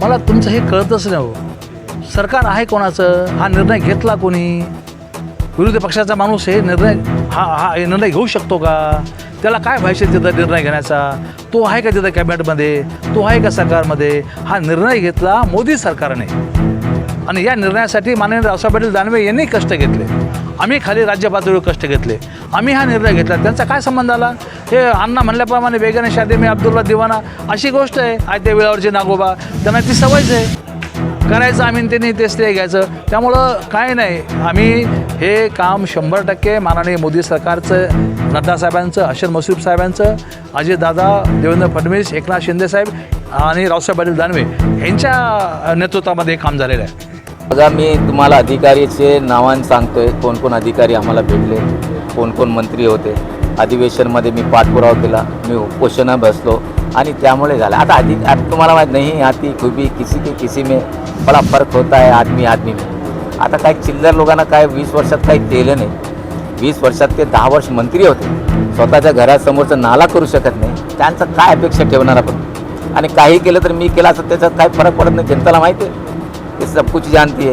मला तुमचं हे कळतच नाही हो. सरकार आहे कोणाचं? हा निर्णय घेतला कोणी? विरोधी पक्षाचा माणूस हे निर्णय हा हा हे निर्णय घेऊ शकतो का? त्याला काय व्हायचे तिथं निर्णय घेण्याचा? तो आहे का तिथं कॅबिनेटमध्ये? तो आहे का सरकारमध्ये? हा निर्णय घेतला मोदी सरकारने. आणि या निर्णयासाठी माननीय रावसाहेब पाटील दानवे यांनी कष्ट घेतले. आम्ही खाली राज्य पातळीवर कष्ट घेतले. आम्ही हा निर्णय घेतला. त्यांचा काय संबंध आला? हे अण्णा म्हणल्याप्रमाणे बेगाने शादी मी अब्दुल्ला दिवाना अशी गोष्ट आहे. आयत्या वेळावरची नागोबा त्यांना ती सवयच आहे. करायचं आम्ही त्यांनी तेच ते घ्यायचं. त्यामुळं काय नाही. आम्ही हे काम शंभर टक्के माननीय मोदी सरकारचं नड्डा साहेबांचं अशर मसूद साहेबांचं अजितदादा देवेंद्र फडणवीस एकनाथ शिंदेसाहेब आणि रावसाहेब पाटील दानवे यांच्या नेतृत्वामध्ये काम झालेलं आहे. बघा मी तुम्हाला अधिकारीचे नावान सांगतोय. कोण कोण अधिकारी आम्हाला भेटले? कोण कोण मंत्री होते? अधिवेशनमध्ये मी पाठपुरावा केला. मी उपोषणा बसलो. आणि त्यामुळे झालं. आता आधी आता तुम्हाला माहीत नाही आती खुबी किसी के किसी में बडा फरक होता आहे आदमी आदमी में. आता काही चिल्लर लोकांना काय वीस वर्षात काही केलं नाही. वीस वर्षात ते दहा वर्ष मंत्री होते. स्वतःच्या घरासमोरचा नाला करू शकत नाही. त्यांचं काय अपेक्षा ठेवणार आपण? आणि काही केलं तर मी केलं असं त्याच्यात काही फरक पडत नाही. जनताला माहिती आहे. ते सब जाणती जानती